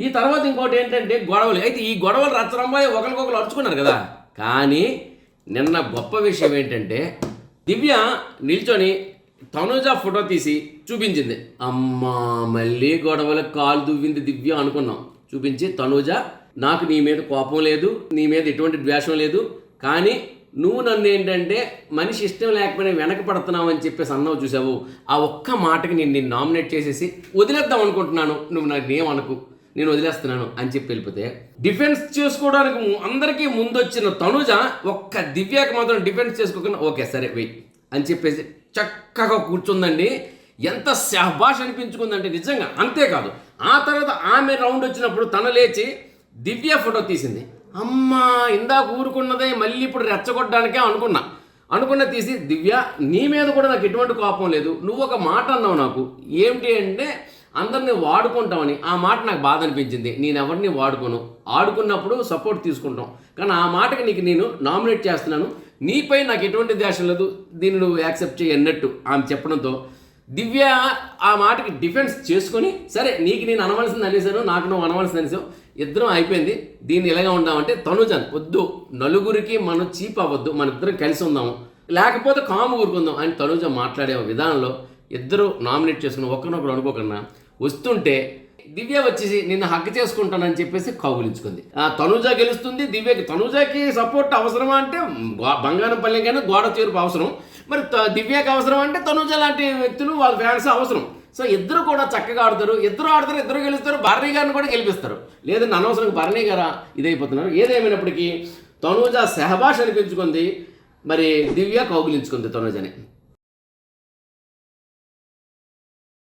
ఈ తర్వాత ఇంకోటి ఏంటంటే గొడవలు. అయితే ఈ గొడవలు రచ్చరంబాయి ఒకరికొకరు అరుచుకున్నారు కదా. కానీ నిన్న గొప్ప విషయం ఏంటంటే దివ్య నిల్చొని తనుజ ఫోటో తీసి చూపించింది. అమ్మా మళ్ళీ గొడవలకు కాలు దువ్వింది దివ్య అనుకున్నాం. చూపించి తనుజ నాకు నీ మీద కోపం లేదు నీ మీద ఎటువంటి ద్వేషం లేదు కానీ నువ్వు నన్ను ఏంటంటే మనిషి ఇష్టం లేకపోయినా వెనక పడుతున్నావు అని చెప్పేసి అన్నావు చూసావు. ఆ ఒక్క మాటకి నేను నిన్ను నామినేట్ చేసేసి వదిలేద్దాం అనుకుంటున్నాను. నువ్వు నాకు ఏమనుకు? నేను వదిలేస్తున్నాను అని చెప్పి వెళ్ళిపోతే డిఫెన్స్ చేసుకోవడానికి ము- అందరికీ ముందొచ్చిన తనుజ ఒక్క దివ్యాకి మాత్రం డిఫెన్స్ చేసుకోకుండా ఓకే సరే వెయ్యి అని చెప్పేసి చక్కగా కూర్చుందండి. ఎంత శాబాష్ అనిపించుకుందంటే నిజంగా అంతేకాదు. ఆ తర్వాత ఆమె రౌండ్ వచ్చినప్పుడు తన లేచి దివ్య ఫోటో తీసింది. అమ్మా ఇందాక ఊరుకున్నదే మళ్ళీ ఇప్పుడు రెచ్చగొట్టడానికే అనుకున్నా. అనుకున్న తీసి దివ్య నీ మీద కూడా నాకు ఎటువంటి కోపం లేదు. నువ్వు ఒక మాట అన్నావు నాకు. ఏమిటి అంటే అందరిని వాడుకుంటామని ఆ మాట నాకు బాధ అనిపించింది. నేను ఎవరిని వాడుకోను? ఆడుకున్నప్పుడు సపోర్ట్ తీసుకుంటాం. కానీ ఆ మాటకి నీకు నేను నామినేట్ చేస్తున్నాను. నీపై నాకు ఎటువంటి ద్వేషం లేదు. దీన్ని నువ్వు యాక్సెప్ట్ చేయి అన్నట్టు ఆమె చెప్పడంతో దివ్య ఆ మాటకి డిఫెన్స్ చేసుకొని సరే నీకు నేను అనవలసింది అనేసాను నాకు నువ్వు అనవలసింది అనేసావు ఇద్దరం అయిపోయింది. దీన్ని ఇలాగా ఉందామంటే తనుజన్ వద్దు. నలుగురికి మనం చీప్ అవ్వద్దు. మన ఇద్దరం కలిసి ఉందాము. లేకపోతే కాము ఊరుకుందాం అని తనుజ మాట్లాడే విధానంలో ఇద్దరు నామినేట్ చేసుకుని ఒకరినొకరు అనుకోకుండా వస్తుంటే దివ్య వచ్చేసి నిన్ను హక్ చేసుకుంటానని చెప్పేసి కౌగులించుకుంది. ఆ తనుజ గెలుస్తుంది దివ్యకి తనుజకి సపోర్ట్ అవసరమా అంటే గో- బంగారం పల్లెకైనా గోడ చేరుపు అవసరం. మరి దివ్యకి అవసరం అంటే తనుజ లాంటి వ్యక్తులు వాళ్ళ ఫ్యాన్స్ అవసరం. సో ఇద్దరు కూడా చక్కగా ఆడతారు ఇద్దరు ఆడతారు ఇద్దరు గెలుస్తారు భరణి గారిని కూడా గెలిపిస్తారు. లేదంటే అనవసరం భరణి గారా? ఇదైపోతున్నారు. ఏదేమైనప్పటికీ తనుజ సెహబాష్ అనిపించుకుంది మరి దివ్య కౌగులించుకుంది తనుజని.